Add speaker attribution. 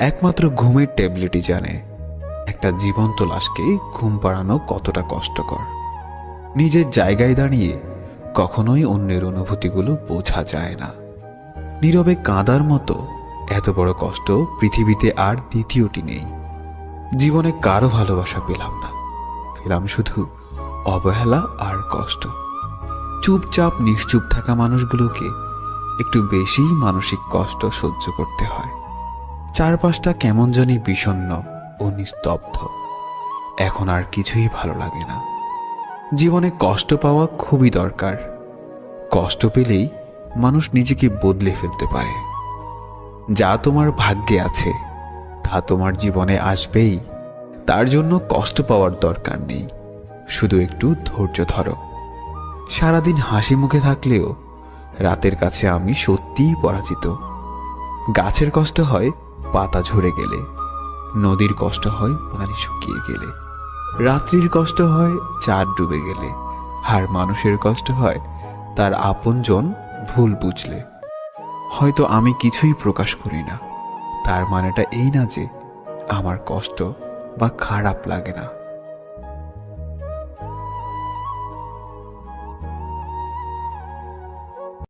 Speaker 1: একমাত্র ঘুমের ট্যাবলেটই জানে একটা জীবন্ত লাশকে ঘুম পাড়ানো কতটা কষ্টকর। নিজের জায়গায় দাঁড়িয়ে কখনোই অন্যের অনুভূতিগুলো বোঝা যায় না। নীরবে কাঁদার মতো এত বড় কষ্ট পৃথিবীতে আর দ্বিতীয়টি নেই। জীবনে কারও ভালোবাসা পেলাম না। পেলাম শুধু অবহেলা আর কষ্ট। চুপচাপ নিশ্চুপ থাকা মানুষগুলোকে একটু বেশিই মানসিক কষ্ট সহ্য করতে হয়। চারপাশটা কেমন জানি বিষণ্ণ ও নিস্তব্ধ। এখন আর কিছুই ভালো লাগে না। জীবনে কষ্ট পাওয়া খুবই দরকার। কষ্ট পেলেই মানুষ নিজেকে বদলে ফেলতে পারে। যা তোমার ভাগ্যে আছে, তা তোমার জীবনে আসবেই। তার জন্য কষ্ট পাওয়ার দরকার নেই। শুধু একটু ধৈর্য ধরো। সারাদিন হাসি মুখে থাকলেও রাতের কাছে আমি সত্যিই পরাজিত। গাছের কষ্ট হয় পাতা ঝরে গেলে। নদীর কষ্ট হয় পানি শুকিয়ে গেলে। রাত্রির কষ্ট হয় চাঁদ ডুবে গেলে। আর মানুষের কষ্ট হয় তার আপনজন ভুল বুঝলে। হয়তো আমি কিছুই প্রকাশ করি না। তার মানেটা এই না যে আমার কষ্ট বা খারাপ লাগে না।